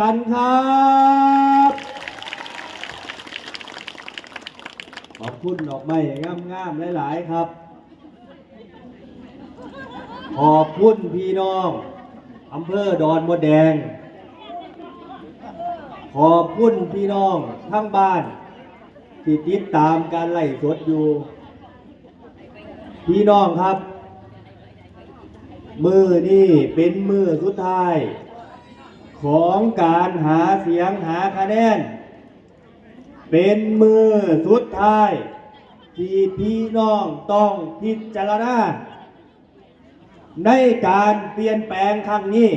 กันครับ ขอบคุณดอกไม้งามๆหลาย ๆ ครับ ขอบคุณพี่น้องอำเภอดอนมดแดง ขอบคุณพี่น้องทั้งบ้าน ที่ติดตามการไล่สดอยู่ พี่น้องครับ มือนี่เป็นมือสุดท้าย ของการหาเสียงหาคะแนน เป็นมือสุดท้าย ที่พี่น้องต้องพิจารณาในการเปลี่ยนแปลงครั้งนี้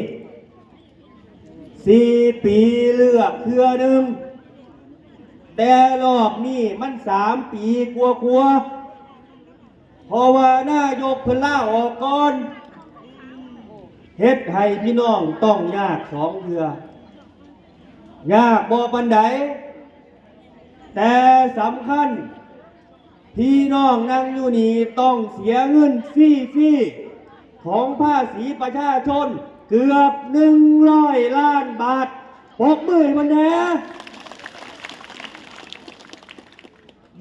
สี่ปีเลือกเทือหนึ่ง แต่รอบนี้มันสามปีกลัวกลัวๆเพราะว่านายกเพิ่นล่าออกก่อน เฮ็ดให้พี่น้องต้องยากสองเทือยากบ่ปันไดแต่สำคัญ พี่น้องนั่งอยู่นี่ต้องเสียเงินฟรีๆของภาษีประชาชนเกือบหนึ่งร้อยล้านบาทปกมือมันแน่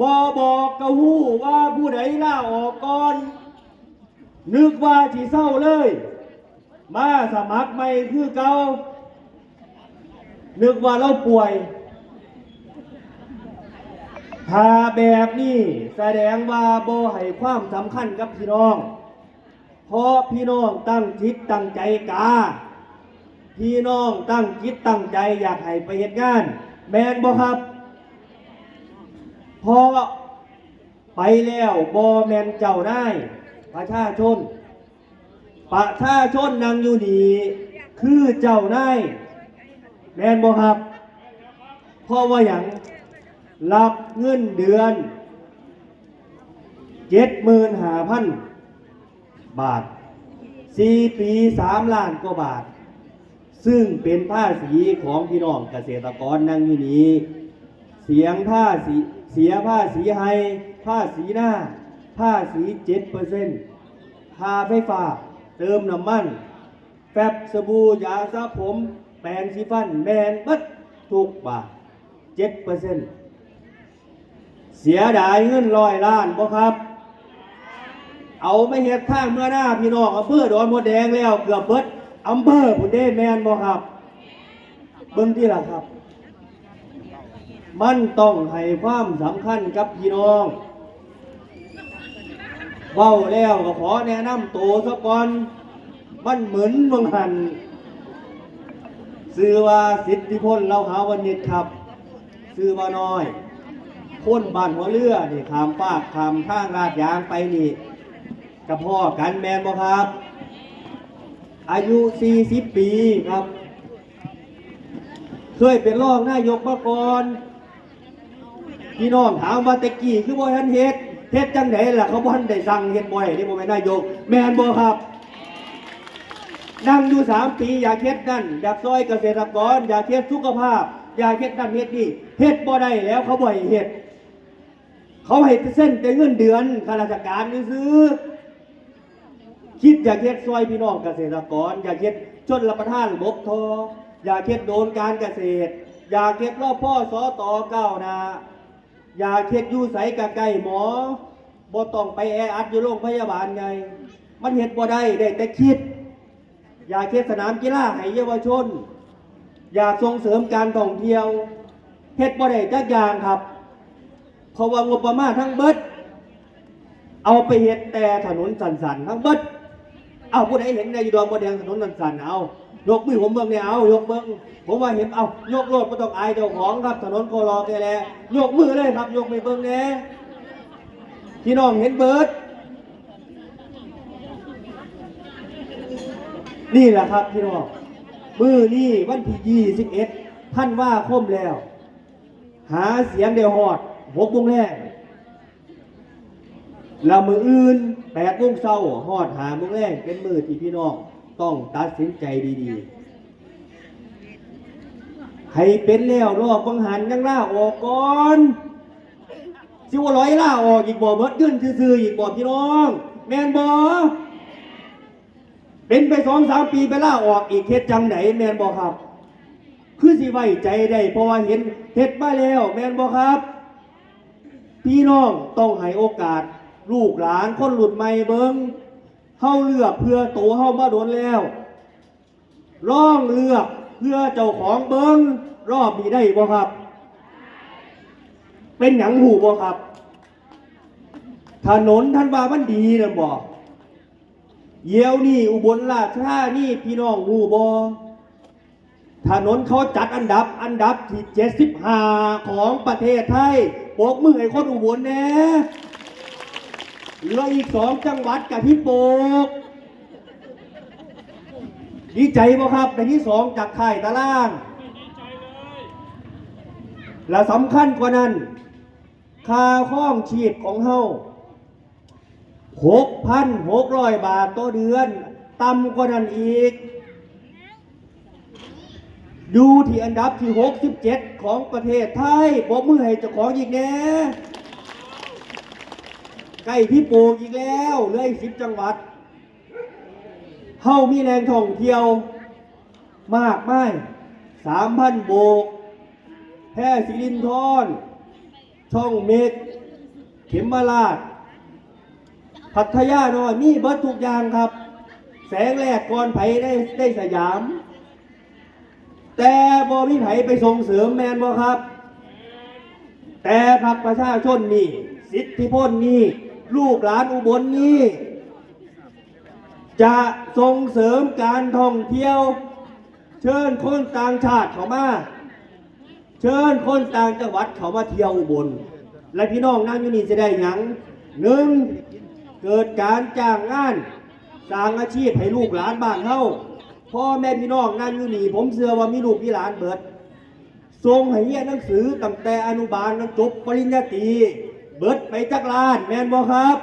บอบอกกะหู้ว่าผู้ใดล่าออกก่อน นึกว่าที่เศร้าเลย มาสมัครใหม่คือเก่านึกว่าเราป่วย ถ้าแบบนี้แสดงว่าโบให้ความสำคัญกับพี่น้อง เพราะพี่น้องตั้งจิตตั้งใจกา พี่น้องตั้งจิตตั้งใจอยากให้ไปเหตุงาน แมนบ่ครับพราะไปแล้วบอแมนเจ้าได้ประชาชน ประชาชนนังอยู่นี่คือเจ้านายแมนบ่ครับเพราะว่าอย่างรับเงินเดือนเจ็ดหมื่นห้าพันบาทสี่ปีสามล้านกว่าบาท ซึ่งเป็นภาษีของพี่น้องเกษตรกรนั่งอยู่นี้ เสียงภาษีเสียภาษีให้ภาษีหน้าภาษีเจ็ดเปอร์เซ็นต์ค่าไฟฟ้า เติมน้ำมัน แฟบสบู่ยาสระผม แปรงสีฟัน แมนเบัดทุกบาทเจ็ดเปอร์เซ็นต์เสียดายเงินร้อยล้านบ่ครับ เอาไม่เห็ดทางเมื่อหน้าพี่น้องอำเภอดอนมดแดงแล้วเกือบเบิดอำเภอพุ่นเด้แมนบ่ครับ เบิ่งที่ล่ะครับ มันต้องให้ความสำคัญกับพี่น้อง เว้าแล้วก็ขอแนะนำตัวซะก่อนมันเหมือนเมืองหันซื้อว่าสิทธิพลเราหาวันนิดครับซื้อว่าน้อยคนบ้านหัวเรือนี่ขามปากขามทางลาดยางไปนี่กับพ่อกันแมนบ่ครับ อายุ 40 ปีครับ เคยเป็นรองนายกมาก่อนพี่น้องถามว่าตะกี้คือบ่ทันเฮ็ด เฮ็ดจังไดล่ะเขาบ่ทันได้สั่งเฮ็ดบ่ให้นี่บ่แม่นนายก แม่นบ่ครับนั่งอยู่สามปีอยากเฮ็ดนั่นอยากซอยเกษตรกร อยากเฮ็ดสุขภาพ อยากเฮ็ดนั่นเฮ็ดนี่เฮ็ดบ่ได้แล้วเขาบ่ให้เฮ็ดเขาให้เส้นแต่เงินเดือนข้าราชการซื้อคิดอยากเฮ็ดซอยพี่น้องเกษตรกร อยากเฮ็ดชนรับประทานบกทอ อยากเฮ็ดโดนการเกษตร อยากเฮ็ดรอบพ่อสอต่อเก้าวหนาอยากเฮ็ดอยู่ใสกะใกล้หมอ บ่ต้องไปแออัดอยู่โรงพยาบาลไง มันเฮ็ดบ่ได้ได้แต่คิด อยากเฮ็ดสนามกีฬาให้เยาวชน อยากส่งเสริมการท่องเที่ยวเฮ็ดบ่ได้จักอย่างครับเพราะว่างบประมาณทั้งเบิด เอาไปเฮ็ดแต่ถนนสันๆทั้งเบิดเอาผู้ใดเห็นในดอนบ่แดงถนนสันๆเอายกมือผมเบิ่งเนี่ยเอายกเบิ่งผมว่าเห็นเอายกโลดบ่ต้องอายเจ้าของครับถนนโคลอแกแลยกมือเลยครับ ยกไปเบิ่งแหน่ย พี่น้องเห็นเบิร์ดนี่แหละครับพี่น้องมือนี่วันที่ยี่สิบเอ็ดท่านว่าคมแล้ว หาเสียงเดียวหอดหกโมงแรกแล้วมืออื่นแปดโมงเช้าหอดหาโมงแรกเป็นมือที่พี่น้องต้องตัดสินใจดีๆให้เป็นแล้วรอบบังหันยังล่าออกก่อน สิว่าร้อยล่าออกอีกบ่เบิดเงินซื่อๆอีกบ่พี่น้อง แมนบ่เป็นไปสองสามปีไปล่าออกอีกเฮ็ดจังไหนแมนบอครับ คือสิไว้ใจได้เพราะว่าเห็นเฮ็ดมาแล้ว แมนบอครับ พี่น้องต้องให้โอกาส ลูกหลานคนหลุดใหม่เบิ้งเฮาเลือกเพื่อโตเฮามาโดนแล้วร่องเลือกเพื่อเจ้าของเบิ้งรอบนี้ได้บ่ครับ เป็นหยังหูบ่ครับ ถนนท่านว่ามันดีนะบ่เยี่ยวนี่อุบลราชธานี่พี่น้องหูบ่ถนนเขาจัดอันดับอันดับที่75ของประเทศไทยโบกมือให้คนอุบลแน่เหลืออีกสองจังหวัดกับที่โบกดีใจบ่ครับในที่สองจากไข่ายตาราง และสำคัญกว่านั้น ค่าข้องชีพของเฮาหกพันหกร้อยบาทต่อเดือนต่ำกว่านั้นอีก อยู่ที่อันดับที่ 67 ของประเทศไทยบอกมือให้เจ้าของอีกแน่ใกล้พี่โป่งอีกแล้วเลืออีกสิบจังหวัด เฮามีแรงท่องเที่ยว มากมายสามพันโบก แพร่สิรินทร ช่องเมกเข็มมาลาดพัทยาน้อยมีเบิร์ดทุกอย่างครับ แสงแรกก่อนไผได้ได้สยาม แต่บอมีไผไปส่งเสริมแมนบอครับ แต่พักประชาชนนี่สิทธิพลนี่ลูกหลานอุบลนี่จะส่งเสริมการท่องเที่ยว เชิญคนต่างชาติเข้ามา เชิญคนต่างจังหวัดเขามาเที่ยวอุบล และพี่น้องนั่งอยู่นี่จะได้หยังหนึ่งเกิดการจ้างงานสร้างอาชีพให้ลูกหลานบ้านเฮาพ่อแม่พี่น้องนั่งอยู่นี่ผมเชื่อว่ามีลูกมีหลานเบิดส่งให้เรียนหนังสือตั้งแต่อนุบาลจนจบปริญญาตรีเบิดไปจักล้านแมนบ่ครับ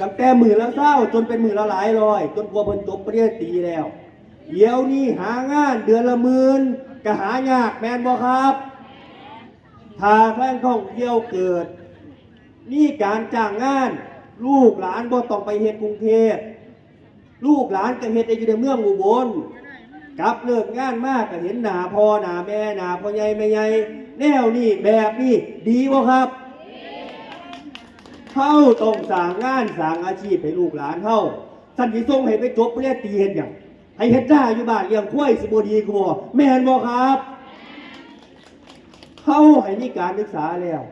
ตั้งแต่มือละเศร้าจนเป็นมือละหลายร้อย จนกว่าเพิ่นจบปริญญาตรีแล้ว เดี๋ยวนี้หางานเดือนละหมื่น กหายากแมนบ่ครับถ้าแฟนท่องเที่ยวเกิด นี่การจ้างงาน ลูกหลานบ่ต้องไปเฮ็ดกรุงเทพลูกหลานก็เฮ็ดได้อยู่ในเมืองอุบลกลับเลิกงานมากก็เห็นหนาพ่อหนาแม่หนาพ่อใหญ่แม่ใหญ่แนวนี้แบบนี้ดีบ่ครับเฮาต้องสร้างงานสร้างอาชีพให้ลูกหลานเฮาสันติส่งให้ไปจบปริญญาตรีเฮ็ดหยัง ให้เฮ็ดได้อยู่บ้านเลี้ยงควายสิบดีกูบ่แม่นบ่ครับเฮาให้มีการศึกษาแล้ว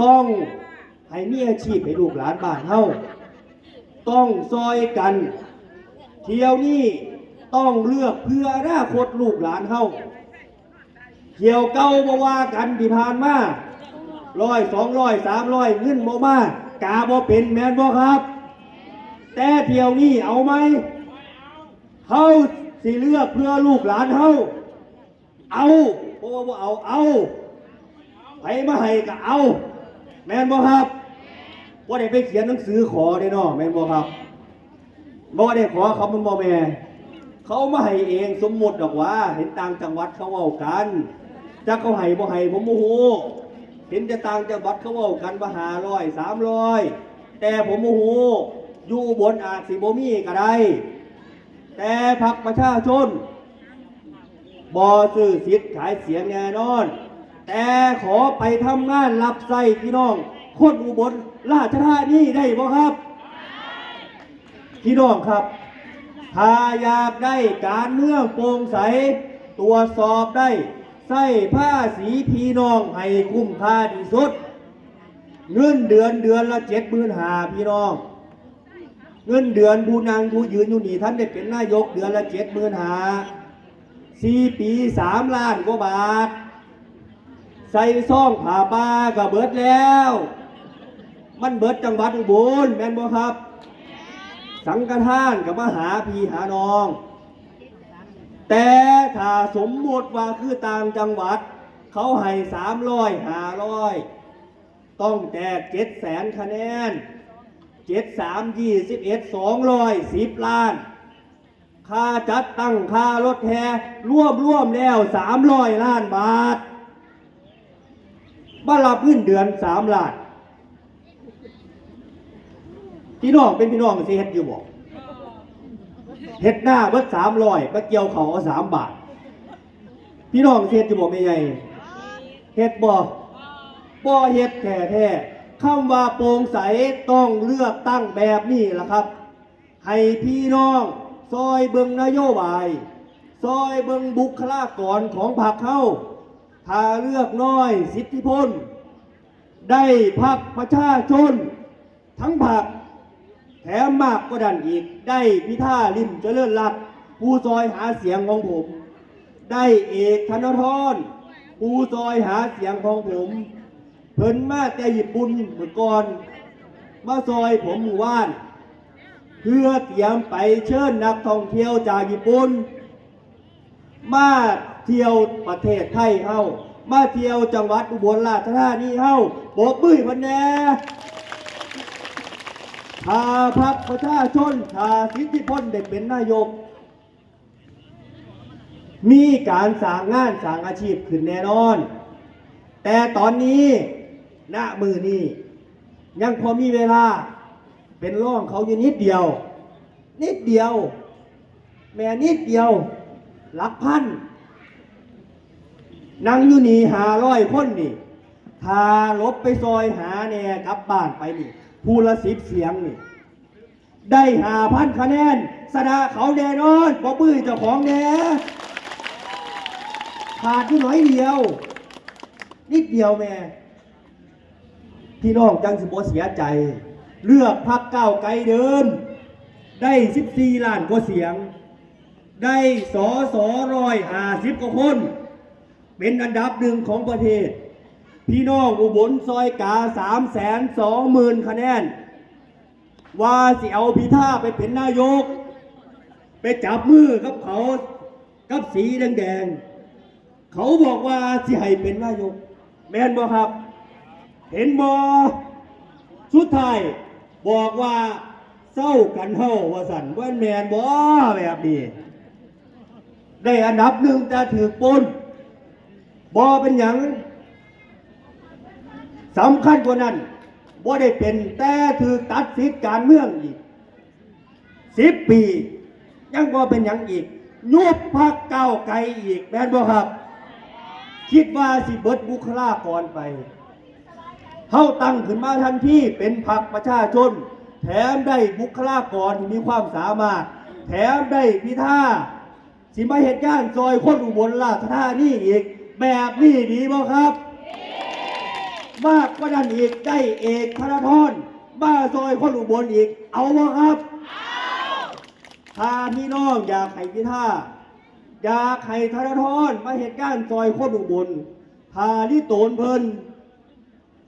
ต้องให้มีอาชีพให้ลูกหลานบ้านเฮาต้องซอยกัน เที่ยวนี้ต้องเลือกเพื่ออนาคตลูกหลานเฮาเที่ยวเก่าบ่ว่ากันที่ผ่านมาร้อยสองร้อยสามร้อยเงินบ่มากาบ่เป็นแม่นบ่ครับ แต่เที่ยวนี้เอาไหม เฮาสิเลือกเพื่อลูกหลานเฮาเอาเพราะว่าเอาเอาไปมาให้ก็เอา แม่นบ่ครับว่าได้ไปเขียนหนังสือขอได้นาะแม่นบ่ครับบ่ได้ขอเขามันบ่แม่เขามาให้เองสมมุติดอกว่า เห็นต่างจังหวัดเขาเว้ากันจักเขาให้บ่ให้ผมบ่ฮู้เห็นแต่ต่างจังหวัดเขาเว้ากันว่า500 300แต่ผมบ่ฮู้อยู่บนอาจสิบ่มีก็ได้ แต่พักประชาชนบอซื้อสิทธิ์ขายเสียงแน่นอน แต่ขอไปทำงานรับใส่พี่น้อง คนอุบลราชธานีได้บ่ครับ พี่น้องครับ ถ้าอยากได้การเมืองโปร่งใส ตรวจสอบได้ใส่ผ้าสีพี่น้องให้คุ้มค่าที่สุด เงินเดือนเดือนละเจ็ดหมื่นหาพี่น้อง เงินเดือนผู้นางผู้ยืนอยู่นี่ท่านได้เป็นนายกเดือนละเจ็ดหมื่นหาสี่ปีสามล้านกว่าบาท ใส่ซ่องผ่าป้าก็เบิดแล้ว มันเบิดจังหวัดอุบลแม่นบ่ครับ สังฆทานกับมาหาพี่หาน้อง แต่ถ้าสมมติว่าคือตามจังหวัด เขาให้สามร้อยห้าร้อยต้องแจกเจ็ดแสนคะแนน เจ็ดสามยี่สิบเอ็ดสองร้อยสิบล้าน ค่าจัดตั้งค่ารถแห่ร่วมร่วมแล้วสามร้อยล้านบาทบ้านรับเงินเดือนสามล้านพี่น้องเป็นพี่น้องสิเฮ็ดอยู่บ่เฮ็ดหน้าเบิดสามร้อยมาเกี่ยวเขาเอาสามบาท พี่น้องเฮ็ดจะบอกไม่ใหญ่เฮ็ดบ่บ่เฮ็ดแท้แท้ คำว่าโปร่งใสต้องเลือกตั้งแบบนี้ล่ะครับ ให้พี่น้องซอยเบิงนโยบาย ซอยเบิงบุคลากรของพรรคเข้า ถ้าเลือกน้อยสิทธิพล ได้พักประชาชน ทั้งพรรคแถมมากก็ดันอีก ได้พิธาลิมเจริญรัตน์ผู้ซอยหาเสียงของผม ได้เอกธนทรผู้ซอยหาเสียงของผม เพิ่นมาแต่ญี่ปุ่นเมื่อก่อน มาซอยผมหมู่บ้าน เพื่อเตรียมไปเชิญนักท่องเที่ยวจากญี่ปุ่น มาเที่ยวประเทศไทยเฮามาเที่ยวจังหวัดอุบลราชธานีเฮาโบกมือพันแน่ถ้าพักประชาชนถ้าสิทธิพลได้เป็นนายก มีการสร้างงานสร้างอาชีพขึ้นแน่นอน แต่ตอนนี้ ณมือนี้ยังพอมีเวลา เป็นร่องเขาอยู่นิดเดียว นิดเดียว แม่นิดเดียวหลักพันนั่งอยู่นี่หาร้อยคนนี่ทาลบไปซอยหาแหน่กลับบ้านไปนี่ผู้ละสิบเสียงนี่ ได้หาพันคะแนนสนาเขาแน่นอนปอบื้อเจ้าของแหน่ขาดที่น้อยเดียว นิดเดียวแม่ พี่น้องจังสิบเสียใจ เลือกพักเก้าไกลเดิม ได้ 14 ล้านกว่าเสียง ได้สอสอร้อยห้าสิบกว่าคน เป็นอันดับหนึ่งของประเทศ พี่น้องอุบลซอยกาสามแสนสองหมื่นคะแนน ว่าสิเอาพิธาไปเป็นนายก ไปจับมือกับเขากับสีแดงๆ เขาบอกว่าสิให้เป็นนายก แม่นบ่ครับ เห็นบ่สุดท้ายบอกว่าเศร้ากันเฮาว่าสันว่าแมนบ่แบบนี้ได้อันดับหนึ่งจะถือปนบ่เป็นหยังสำคัญกว่านั้นบ่ได้เป็นแต่ถือตัดสิทธิการเมืองอีกสิบปี ยังบ่เป็นหยังอีกยุบพักเก้าไกลอีกแม่นบ่ครับ คิดว่าสิเบิดบุคลากรไป เขาตั้งขึ้นมาทันทีเป็นพรรคประชาชน แถมได้บุคลากรที่มีความสามารถ แถมได้พิธาสิมาเหตุการณ์ซอยคนอุบลราชธานีอีก แบบนี้ดีบ่ครับ มากกว่านั้นอีกได้เอกธนทรมาซอยคนอุบลอีก เอาบ่ครับถ้าพี่น้องอยากให้พิธาอยากให้ธนทรมาเหตุการณ์ซอยคนอุบลถ้าที่โตนเพิ่น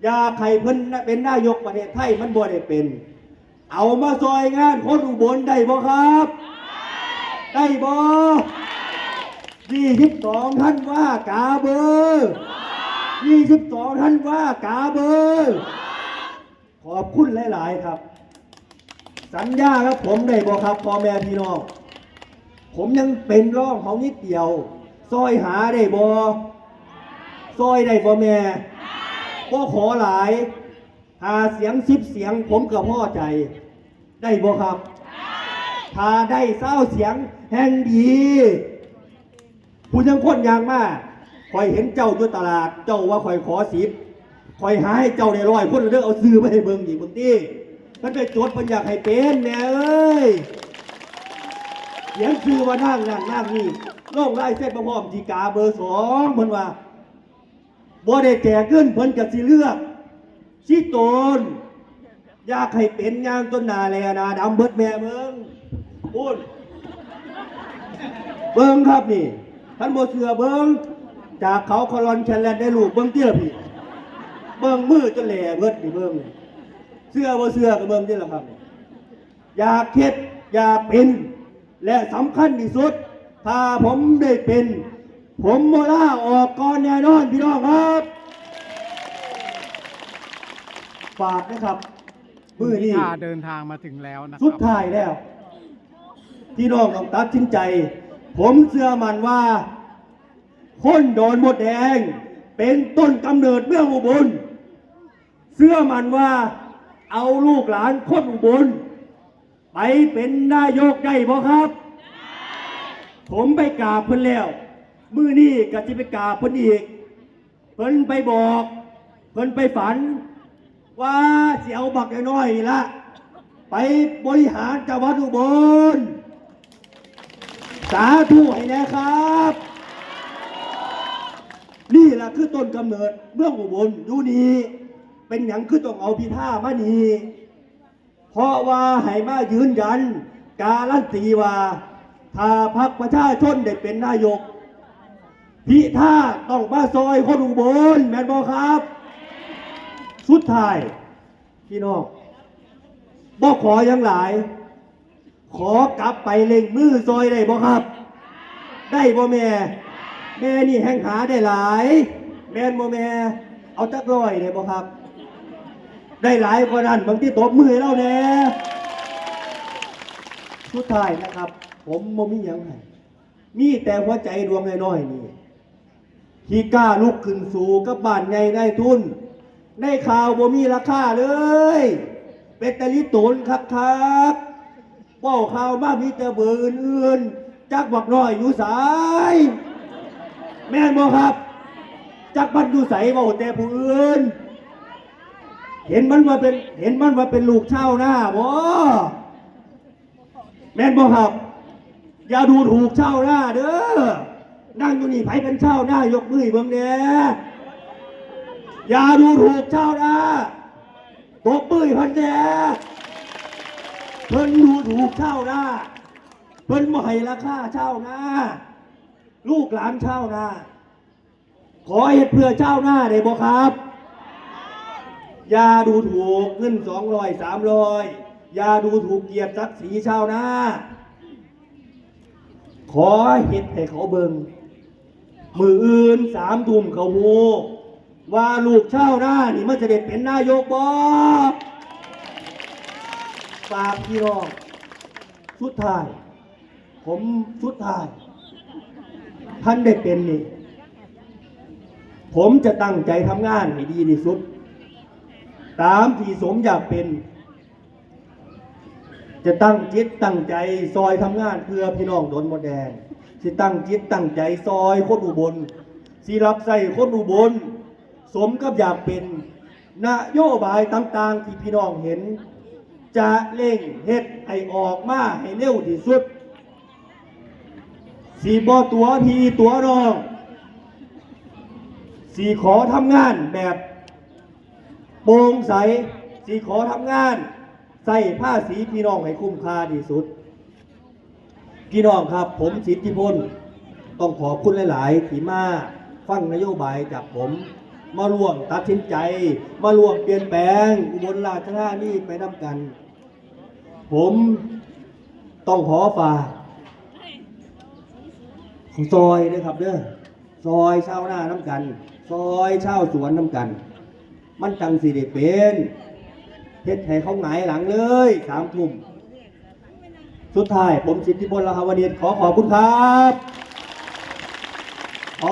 ยากให้เพิ่นเป็นนายกประเทศไทยมันบ่ได้เป็น เอามาซอยงานคนอุบลได้บ่ครับ ได้บ่ยี่สิบสองท่านว่ากาเบอร์ยี่สิบสองท่านว่ากาเบอร์ขอบคุณหลาย ๆ ครับ สัญญาครับผมได้บ่ครับพ่อแม่พี่น้อง ผมยังเป็นร่องเขานิดเดียว ซอยหาได้บ่ซอยได้บ่แม่ ก็ขอหลายหาเสียงสิบเสียงผมก็พอใจ ได้บ่ครับ ถ้าได้เศร้าเสียงแห่งดีผู้ยังคนยางมากคอยเห็นเจ้าอยู่ตลาด เจ้าว่าคอยขอสิบคอยหาให้เจ้าได้ร้อยคนเด้อเอาซื้อไปให้เบิ่งอีกบางทีมันไปจดมันอยากให้เป็นแน่เอ้ยเสียงคือว่านั่งนั่งนั่งนี่ล่งไล่เส้นประพร้อมจีกาเบอร์สองเพิ่นว่า บ่ได้แจกเงินเพิ่นก็สิเลือกสิโตนอยากให้เป็นอย่างต้นนาแลนาดำเบิดแม่เบิงพูดเบิงครับนี่ ท่านบเชื่อเบิงจากเขาคอลอนแชนแลนได้ลูกเบิงเตี้ยพี่เบิงมือจนแหล่เบิดนี่เบิงเสื้อบ่เสื้อก็เบิ่งนี่แหละครับ อยากเฮ็ดอยากเป็น และสำคัญที่สุด ถ้าผมได้เป็น ผมโมล่าออกก่อนแน่นอนพี่น้องครับ ฝากนะครับมือนี้พิธาเดินทางมาถึงแล้วนะคสุดรับท้ายแล้ว พี่น้องต้องตัดสินใจ ผมเชื่อมันว่าคนโดนหมดแดง เป็นต้นกำเนิดเมืองอุบลเชื่อมันว่าเอาลูกหลานคนอุบลไปเป็นนายกได้บ่ครับไผมไปกราบเพิ่นแล้ว มือนี่กจะไปกราบเพิ่นอีก เพิ่นไปบอก เพิ่นไปฝัน ว่าสิเอาบักน้อยๆละไปบริหารจังหวัดอุบล สาธุให้นะครับ นี่แหละคือต้นกำเนิดเมืองอุบลอยู่นี่เป็นอย่างคือต้องเอาพิธามานีเพราะว่าให้มายืนยัน การันตีว่า ถ้าพักประชาชนได้เป็นนายก พิธาต้องมาซอยคนอุบลแมนบอครับ สุดท้าย พี่น้องบ่ขออยังหลาย ขอกลับไปเล็งมือซอยได้บ่ครับ ได้บ่แม่ แม่นี่แห่งหาได้หลาย แมนบ่แม่ เอาจักร้อยได้บ่ครับ ได้หลายกว่านั้นบางที่ตบมือให้เราแน่สุดท้ายนะครับ ผมบ่มีหยังให้มีแต่หัวใจดวงน้อยๆนี่ ที่กล้าลุกขึ้นสู่กับบ้านใหญ่ได้ทุน ได้ข่าวบ่มีราคาเลย เป็นตะลิตนครับครับเป้าข่าวมามีแต่เบอร์อื่นๆจักบักน้อยอยู่สาย แม่นบ่ครับ จักบันอยู่ใสเว้าแต่ผู้อื่น เห็นมันว่าเป็นเห็นมันว่าเป็นลูกเช่าหน้าบ่แม่นบ่ครับ อย่าดูถูกเช่าหน้าเด้อ นั่งอยู่นี่ไผเป็นเช่าหน้ายกมือเบิ่งแหน่อย่าดูถูกเช่าหน้าตบมือให้เพันแหน่เพิ่นดูถูกเช่าหน้าเพิ่นบ่ให้ราคาเช่าหน้าลูกหลานเช่าหน้าขอเหตุเพื่อเช่าหน้าได้บ่ครับ อย่าดูถูกเงินสองร้อยสามร้อยอย่าดูถูกเกียรติศักดิ์ศรีชาวนาขอเห็ดให้เขาเบิง มืออื่นสามทุ่มเขาโมว่าลูกเช่าวนานี่มันจะเด็ดเป็นนายกบ่ฝากพี่น้องสุดท้าย ผมสุดท้าย ท่านได้เป็นนี่ ผมจะตั้งใจทำงานให้ดีที่สุด ตามที่สมอยากเป็น จะตั้งจิตตั้งใจซอยทำงานเพื่อพี่น้องโดนหมดแดง สิตั้งจิตตั้งใจซอยคนอุบลสิรับใส่คนอุบล สมกับอยากเป็นนโยบายต่างๆ ที่พี่น้องเห็น จะเร่งเฮ็ดให้ออกมาให้เร็วที่สุดสีบอตัวพีตัวรองสีขอทำงานแบบโปร่งใสสีขอทำงาน ใส่ผ้าสีพี่น้องให้คุ้มค่าที่สุด พี่น้องครับ ผมสิทธิพลต้องขอบคุณหลาย ๆ ที่มาฟังนโยบายจากผม มาร่วมตัดสินใจ มาร่วมเปลี่ยนแปลงอุบลราชธานีไปน้ำกัน ผมต้องขอฝากซอยนะครับเด้อซอยเช่าหน้าน้ำกัน ซอยเช่าสวนน้ำกัน มันจังสิได้เป็นเฮ็ดให้เขาหงายหลังเลยสามทุ่ม สุดท้ายผมสิทธิพลละหาวดีขอขอบคุณครับ